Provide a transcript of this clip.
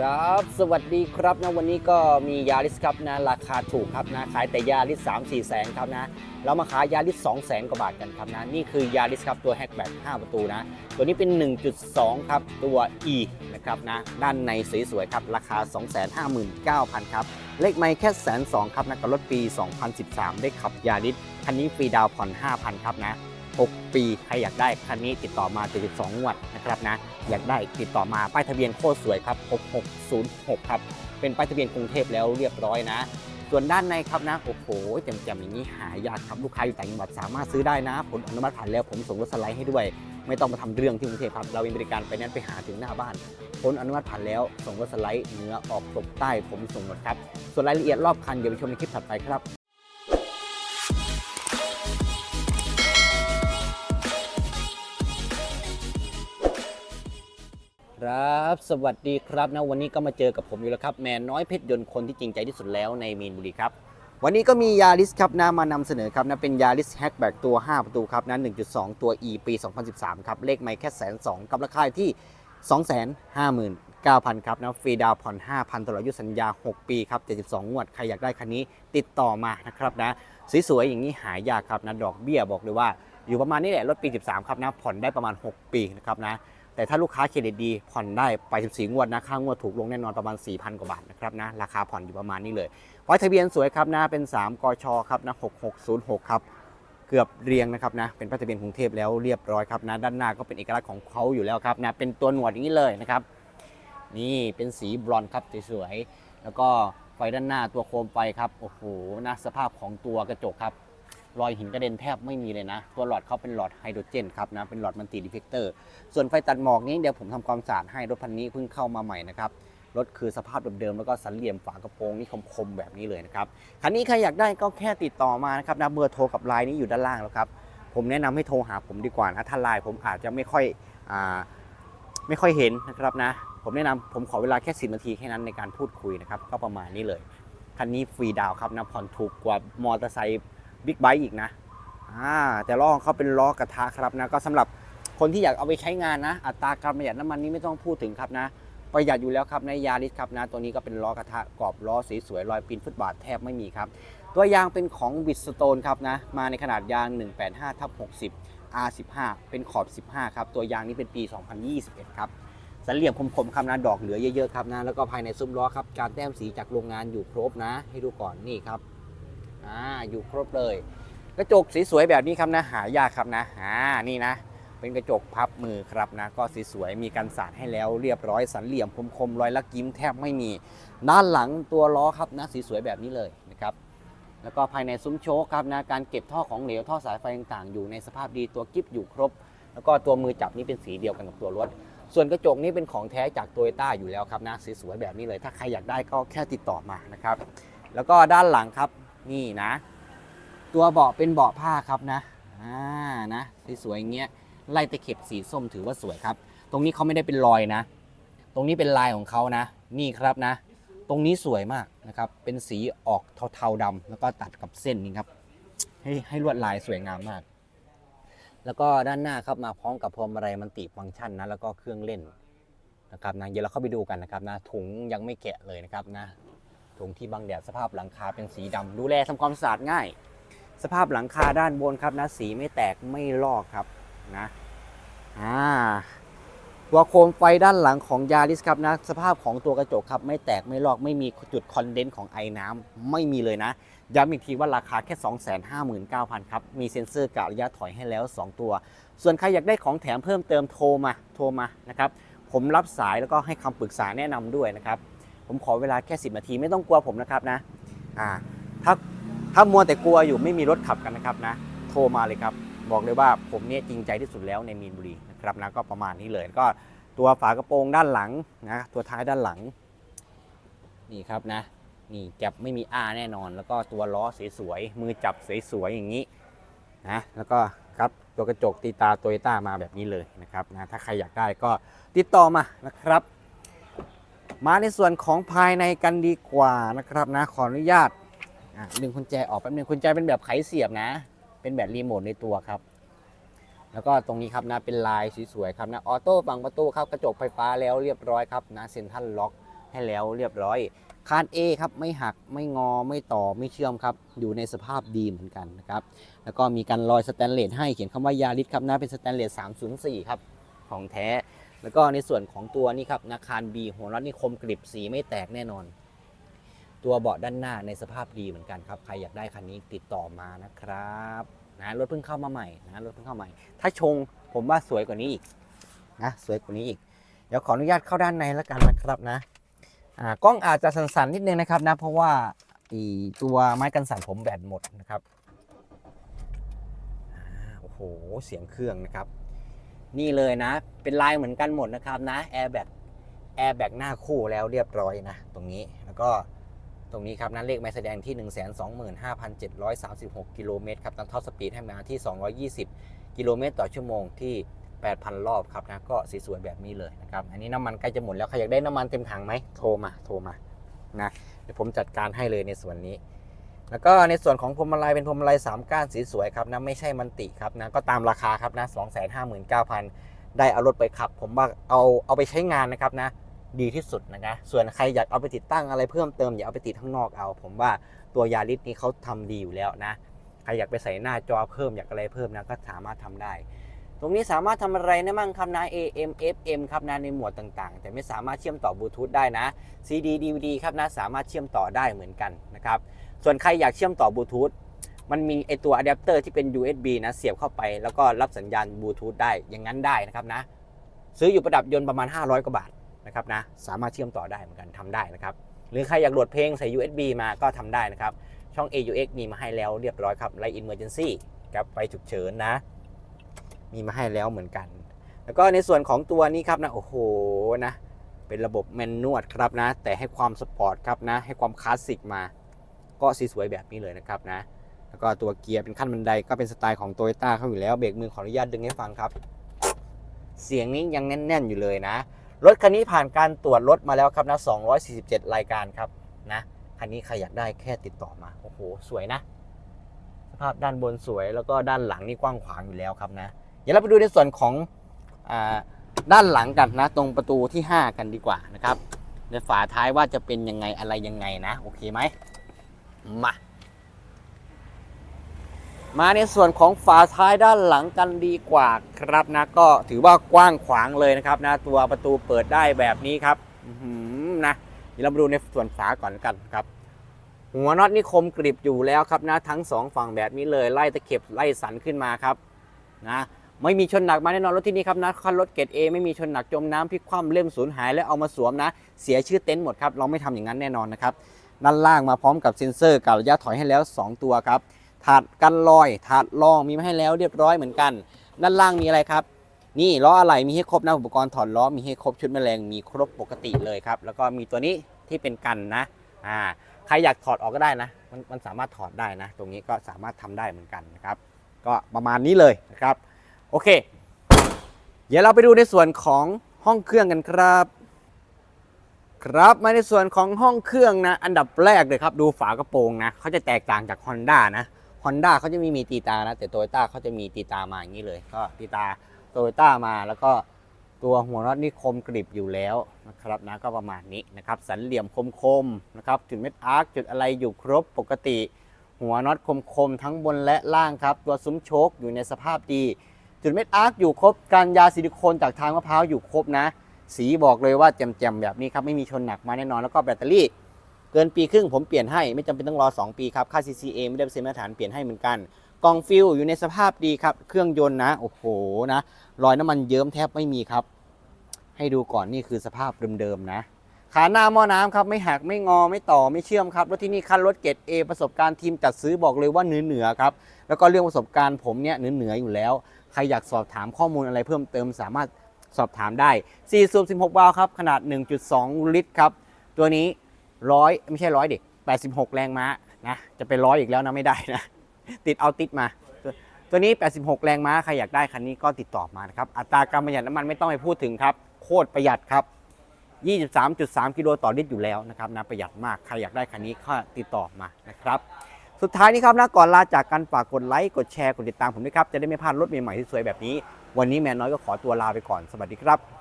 ครับ สวัสดีครับนะวันนี้ก็มียาริสครับนะราคาถูกครับนะขายแต่ยาริส3 4แสนครับนะเรามาขายยาริส2แสนกว่าบาทกันครับนะนี่คือยาริสครับตัวแฮกแบ็ก5ประตูนะ ตัวนี้เป็น 1.2 ครับตัว E นะครับนะด้านในสวยๆครับราคา 259,000ครับเลขไม่แค่แสนสองครับนะกับรถปี 2013 ได้ขับยาริสคันนี้ฟรีดาวผ่อน 5,000 ครับนะ 6 ปี ใครอยากได้คันนี้ติดต่อมา72งวดนะครับนะ อยากได้ติดต่อมาป้ายทะเบียนโคตรสวยครับ 6606 ครับ เป็นป้ายทะเบียนกรุงเทพแล้วเรียบร้อยนะ ส่วนด้านในครับนะ โอ้โหแจ่มๆอย่างนี้หายากครับ ลูกค้าอยู่ต่างจังหวัดสามารถซื้อได้นะผลอนุมัติผ่านแล้วผมส่งรถสไลด์ให้ด้วย ไม่ต้องมาทำเรื่องที่กรุงเทพครับ เรามีบริการไปนั้นไปหาถึงหน้าบ้านผลอนุมัติผ่านแล้ว ส่งรถสไลด์เหนือออกตกใต้ผมส่งหมดครับ ส่วนรายละเอียดรอบคันเดี๋ยวไปชมในคลิปถัดไปครับ ครับ สวัสดีครับนะวันนี้ก็มาเจอกับผมอยู่แล้วครับ แมนน้อยเพชรยนต์คนที่จริงใจที่สุดแล้วในมีนบุรีครับ วันนี้ก็มียาริสครับนะมานำเสนอครับนะเป็นยาริสแฮกแบ็กตัว 5 ประตูครับนะ1.2 ตัว E ปี 2013 ครับ เลขไม่แค่แสนสองกับราคาที่ 259,000 ครับนะฟรีดาวผ่อน 5,000 ตลอดอายุสัญญา 6 ปีครับ 72 งวด ใครอยากได้คันนี้ติดต่อมานะครับนะสวยๆอย่างนี้หายากครับนะดอกเบี้ยบอกเลยว่า อยู่ประมาณนี้แหละรถปี 13 ครับนะผ่อนได้ประมาณ 6 ปีนะครับนะ แต่ถ้าลูกค้าเครดิตดีผ่อนได้ไป 14 งวดนะค่างวดถูกลงแน่นอนประมาณ 4,000 กว่าบาทนะครับนะราคาผ่อนอยู่ประมาณนี้เลยป้ายทะเบียนสวยครับนะเป็น 3 กชครับนะ6606 ครับเกือบเรียงนะครับนะเป็นป้ายทะเบียนกรุงเทพแล้วเรียบร้อยครับนะด้านหน้าก็เป็นเอกลักษณ์ของเขาอยู่แล้วครับนะเป็นตัวหนวดอย่างนี้เลยนะครับนี่เป็นสีบรอนครับสวยๆแล้วก็ไฟด้านหน้าตัวโคมไฟครับโอ้โหนะสภาพของตัวกระจกครับ รอยหินกระเด็นแทบไม่มีเลยนะ ตัวหลอดเขาเป็นหลอดไฮโดรเจนครับนะ เป็นหลอดมัลติดิเฟกเตอร์ ส่วนไฟตัดหมอกนี้เดี๋ยวผมทำความสะอาดให้รถพันนี้เพิ่งเข้ามาใหม่นะครับรถคือสภาพเดิมๆแล้วก็สันเหลี่ยมฝากระโปรงนี่คมๆแบบนี้เลยนะครับคันนี้ใครอยากได้ก็แค่ติดต่อมานะครับนะเบอร์โทรกับไลน์นี้อยู่ด้านล่างแล้วครับผมแนะนำให้โทรหาผมดีกว่านะถ้าไลน์ผมอาจจะไม่ค่อยอ่าไม่ค่อยเห็นนะครับนะ ผมแนะนำผมขอเวลาแค่10นาทีแค่นั้นในการพูดคุยนะครับก็ประมาณนี้เลยคันนี้ฟรีดาวครับนะผ่อนถูกกว่ามอเตอร์ไซค์ บิ๊กไบค์อีกนะอ่าแต่ล้อของเขาเป็นล้อกระทะครับนะก็สำหรับคนที่อยากเอาไปใช้งานนะ อัตราการประหยัดน้ำมันนี้ไม่ต้องพูดถึงครับนะประหยัดอยู่แล้วครับในยาริสครับนะตัวนี้ก็เป็นล้อกระทะกรอบล้อสีสวยรอยปีนฟุตบาทแทบไม่มีครับ ตัวยางเป็นของบิสโตนครับนะมาในขนาดยาง 185ทับ60 R15 เป็นขอบ 15 ครับ ตัวยางนี้เป็นปี 2021 ครับสันเหลี่ยมคมๆครับนะดอกเหลือเยอะๆครับนะแล้วก็ภายในซุ้มล้อครับการแต้มสีจากโรงงานอยู่ครบนะ ให้ดูก่อนนี่ครับ อ่าอยู่ครบเลยกระจกสีสวยแบบนี้ครับนะหายากครับนะอ่านี่นะ เป็นกระจกพับมือครับนะ ก็สีสวยมีกันสาดให้แล้วเรียบร้อยสันเหลี่ยมคมๆรอยลักยิ้มแทบไม่มี ด้านหลังตัวล้อครับนะสีสวยแบบนี้เลยนะครับแล้วก็ภายในซุ้มโชคครับนะการเก็บท่อของเหลวท่อสายไฟต่างๆ อยู่ในสภาพดีตัวกิฟอยู่ครบ แล้วก็ตัวมือจับนี่เป็นสีเดียวกันกับตัวรถ ส่วนกระจกนี่เป็นของแท้จากโตโยต้าอยู่แล้วครับนะสีสวยแบบนี้เลย ถ้าใครอยากได้ก็แค่ติดต่อมานะครับแล้วก็ด้านหลังครับ นี่นะ ตัวเบาะเป็นเบาะผ้าครับนะอ่านะสวยๆอย่างเงี้ยไล่ตะเข็บสีส้มถือว่าสวยครับ ตรงนี้เขาไม่ได้เป็นรอยนะ ตรงนี้เป็นลายของเขานะ นี่ครับนะ ตรงนี้สวยมากนะครับ เป็นสีออกเทาๆดำแล้วก็ตัดกับเส้นนี่ครับ ให้ให้ลวดลายสวยงามมาก แล้วก็ด้านหน้าครับมาพร้อมกับพวงมาลัยมันติฟังก์ชันนะ แล้วก็เครื่องเล่นนะครับนะเดี๋ยวเราเข้าไปดูกันนะครับนะ ถุงยังไม่แกะเลยนะครับนะ ถุงที่บังแดดสภาพหลังคาเป็นสีดำดูแลทำความสะอาดง่าย สภาพหลังคาด้านบนครับนะสีไม่แตกไม่ลอกครับนะอ่าตัวโคมไฟด้านหลังของยาริสครับนะสภาพของตัวกระจกครับไม่แตกไม่ลอกไม่มีจุดคอนเดนต์ของไอ้น้ำไม่มีเลยนะย้ำอีกทีว่าราคาแค่ 259,000 ครับ มีเซ็นเซอร์กะระยะถอยให้แล้ว 2 ตัว ส่วนใครอยากได้ของแถมเพิ่มเติมโทรมาโทรมานะครับผมรับสายแล้วก็ให้คำปรึกษาแนะนำด้วยนะครับ ผมขอเวลาแค่ 10 นาทีไม่ต้องกลัวผมนะครับนะอ่าถ้าถ้ามัวแต่กลัวอยู่ไม่มีรถขับกันนะครับนะโทรมาเลยครับ บอกเลยว่าผมเนี่ยจริงใจที่สุดแล้วในมีนบุรีนะครับนะก็ประมาณนี้เลยก็ตัวฝากระโปรงด้านหลังนะตัวท้ายด้านหลังนี่ครับนะนี่จับไม่มีอ้าแน่นอน แล้วก็ตัวล้อสวยๆมือจับสวยๆอย่างนี้นะแล้วก็ครับตัวกระจกตีตาโตโยต้ามาแบบนี้เลยนะครับนะถ้าใครอยากได้ก็ติดต่อมานะครับ มาในส่วนของภายในกันดีกว่านะครับนะขออนุญาตดึงกุญแจออกแป๊บนึงกุญแจเป็นแบบไขเสียบนะ เป็นแบบรีโมทในตัวครับ แล้วก็ตรงนี้ครับนะเป็นลายสวยๆครับนะออโต้ฝั่งประตูครับกระจกไฟฟ้าแล้วเรียบร้อยครับนะเซ็นทรัลล็อกให้แล้วเรียบร้อยคาน A ครับไม่หักไม่งอไม่ต่อไม่เชื่อมครับ อยู่ในสภาพดีเหมือนกันนะครับแล้วก็มีการลอยสแตนเลสให้เขียนคำว่ายาริสครับนะเป็นสแตนเลส304 ครับ ของแท้ แล้วก็ในส่วนของตัวนี้ครับนาคาร B หัวรัดนี่คมกริบสีไม่แตกแน่นอน ตัวเบาะด้านหน้าในสภาพดีเหมือนกันครับ ใครอยากได้คันนี้ติดต่อมานะครับนะรถเพิ่งเข้ามาใหม่นะรถเพิ่งเข้าใหม่ ถ้าชงผมว่าสวยกว่านี้อีกนะสวยกว่านี้อีก เดี๋ยวขออนุญาตเข้าด้านในแล้วกันนะครับนะอ่ากล้องอาจจะสั่นๆนิดนึงนะครับนะเพราะว่าอีตัวไม้กันสั่นผมแบตหมดนะครับโอ้โหเสียงเครื่องนะครับ นี่เลยนะ เป็นลายเหมือนกันหมดนะครับนะแอร์แบ็กแอร์แบ็กหน้าคู่แล้วเรียบร้อยนะ ตรงนี้แล้วก็ตรงนี้ครับนั้นเลขไม้แสดงที่ 125,736 กิโลเมตรครับตามท็อปสปีดให้มาที่ 220 กิโลเมตรต่อชั่วโมงที่ 8,000 รอบครับนะก็สสวยแบบนี้เลยนะครับ อันนี้น้ำมันใกล้จะหมดแล้วใครอยากได้น้ำมันเต็มถังไหมโทรมาโทรมานะเดี๋ยวผมจัดการให้เลยในส่วนนี้ แล้วก็ในส่วนของพวงมาลัยเป็นพวงมาลัย3ก้านสีสวยครับนะไม่ใช่มันติครับนะก็ตามราคาครับนะ259,000 ได้เอารถไปขับ ผมว่าเอาเอาไปใช้งานนะครับนะดีที่สุดนะคะส่วนใครอยากเอาไปติดตั้งอะไรเพิ่มเติมอย่าเอาไปติดข้างนอกเอา ผมว่าตัวยาริสนี้เขาทำดีอยู่แล้วนะใครอยากไปใส่หน้าจอเพิ่มอยากอะไรเพิ่มนะก็สามารถทำได้ ตรงนี้สามารถทำอะไรได้บ้างครับนะ AM FM ครับนะในหมวดต่างๆ แต่ไม่สามารถเชื่อมต่อบลูทูธได้นะ CD DVD ครับนะสามารถเชื่อมต่อได้เหมือนกันนะครับ ส่วนใครอยากเชื่อมต่อบลูทูธมันมีไอตัวอะแดปเตอร์ที่เป็น USB นะเสียบเข้าไป แล้วก็รับสัญญาณบลูทูธได้อย่างนั้นได้นะครับนะ ซื้ออยู่ประดับยนต์ประมาณ 500 กว่าบาทนะครับนะสามารถเชื่อมต่อได้เหมือนกันทำได้นะครับ หรือใครอยากโหลดเพลงใส่ USB มาก็ทำได้นะครับช่อง AUX มีมาให้แล้วเรียบร้อยครับ Light Emergency ครับไฟฉุกเฉินนะ มีมาให้แล้วเหมือนกัน แล้วก็ในส่วนของตัวนี้ครับนะ โอ้โหนะ เป็นระบบแมนนวดครับนะ แต่ให้ความสปอร์ตครับนะ ให้ความคลาสสิกมา ก็สีสวยแบบนี้เลยนะครับนะ แล้วก็ตัวเกียร์เป็นขั้นบันไดก็เป็นสไตล์ของโตโยต้าเขาอยู่แล้ว เบรกมือขออนุญาตดึงให้ฟังครับ เสียงนี้ยังแน่น ๆ อยู่เลยนะ รถคันนี้ผ่านการตรวจรถมาแล้วครับนะ 247 รายการครับนะคันนี้ใครอยากได้แค่ติดต่อมา โอ้โห สวยนะ สภาพด้านบนสวยแล้วก็ด้านหลังนี่กว้างขวางอยู่แล้วครับนะ ดี๋ยวเราไปดูในส่วนของอด้านหลังกันนะ ตรงประตูที่ 5 กันดีกว่านะครับ ในฝาท้ายว่าจะเป็นยังไงอะไรยังไงนะ โอเคไหมมามาในส่วนของฝาท้ายด้านหลังกันดีกว่าครับนะ ก็ถือว่ากว้างขวางเลยนะครับนะตัวประตูเปิดได้แบบนี้ครับนะเดี๋ยวเรามาดูในส่วนฝาก่อนกันครับ หัวน็อตนี่คมกริบอยู่แล้วครับนะ ทั้งสองฝั่งแบบนี้เลยไล่ตะเข็บไล่สันขึ้นมาครับ นะ ไม่มีชนหนักมาแน่นอนรถที่นี่ครับนะคันรถเกรดเอไม่มีชนหนักจมน้ำพลิกคว่ำเล่มสูญหายแล้วเอามาสวมนะ เสียชื่อเต็นท์หมดครับเราไม่ทำอย่างนั้นแน่นอนนะครับด้านล่างมาพร้อมกับเซ็นเซอร์กับระยะถอยให้แล้ว 2 ตัวครับถาดกันรอยถาดรองมีมาให้แล้วเรียบร้อยเหมือนกัน ด้านล่างมีอะไรครับ นี่ล้ออะไรมีให้ครบนะอุปกรณ์ถอดล้อมีให้ครบชุดแมลงมีครบปกติเลยครับแล้วก็มีตัวนี้ที่เป็นกันนะอ่าใครอยากถอดออกก็ได้นะมันมันสามารถถอดได้นะ ตรงนี้ก็สามารถทำได้เหมือนกันนะครับ ก็ประมาณนี้เลยนะครับ โอเค เดี๋ยวเราไปดูในส่วนของห้องเครื่องกันครับ ครับมาในส่วนของห้องเครื่องนะ อันดับแรกเลยครับ ดูฝากระโปรงนะเขาจะแตกต่างจาก Honda นะ Honda เขาจะไม่มีตีตานะ แต่ Toyota เขาจะมีตีตามาอย่างนี้เลย ก็ตีตา Toyota มาแล้วก็ตัวหัวน็อตนี่คมกริบอยู่แล้วนะครับนะก็ประมาณนี้นะครับ สันเหลี่ยมคมๆนะครับจุดเม็ดอาร์คจุดอะไรอยู่ครบปกติ หัวน็อตคมๆทั้งบนและล่างครับ ตัวซุ้มโชคอยู่ในสภาพดี จุดเม็ดอาร์คอยู่ครบการยาซิลิโคนจากทางมะพร้าวอยู่ครบนะ สีบอกเลยว่าแจ่มๆแบบนี้ครับไม่มีชนหนักมาแน่นอนแล้วก็แบตเตอรี่ เกินปีครึ่งผมเปลี่ยนให้ไม่จำเป็นต้องรอ 2 ปีครับค่า CCA ไม่ได้เป็นมาตรฐานเปลี่ยนให้เหมือนกันกล่องฟิลอยู่ในสภาพดีครับ เครื่องยนต์นะโอ้โหนะรอยน้ำมันเยิ้มแทบไม่มีครับ ให้ดูก่อนนี่คือสภาพเดิมๆนะขาหน้าหม้อน้ำครับไม่หักไม่งอไม่ต่อไม่เชื่อมครับรถที่นี่คันรถเกรด A ประสบการณ์ทีมจัดซื้อบอกเลยว่าเหนือเหนือๆครับแล้วก็เรื่องประสบการณ์ผมเนี่ยเหนือเหนือๆอยู่แล้ว ใครอยากสอบถามข้อมูลอะไรเพิ่มเติมสามารถสอบถามได้4สูบ16 วาล์วครับ ขนาด 1.2 ลิตรครับ ตัวนี้ร้อยไม่ใช่ร้อยดิ86 แรงม้านะ จะเป็นร้อยอีกแล้วนะไม่ได้นะ ติดเอาติดมาตัวตัวนี้ 86 แรงม้า ใครอยากได้คันนี้ก็ติดต่อมานะครับ อัตราการประหยัดน้ำมันไม่ต้องไปพูดถึงครับ โคตรประหยัดครับ 23.3 กิโลต่อลิตรอยู่แล้วนะครับนะประหยัดมาก ใครอยากได้คันนี้ก็ติดต่อมานะครับ สุดท้ายนี้ครับนะก่อนลาจากกันฝากกดไลค์กดแชร์กดติดตามผมด้วยครับจะได้ไม่พลาดรถใหม่ๆที่สวยแบบนี้ วันนี้แม่น้อยก็ขอตัวลาไปก่อนสวัสดีครับ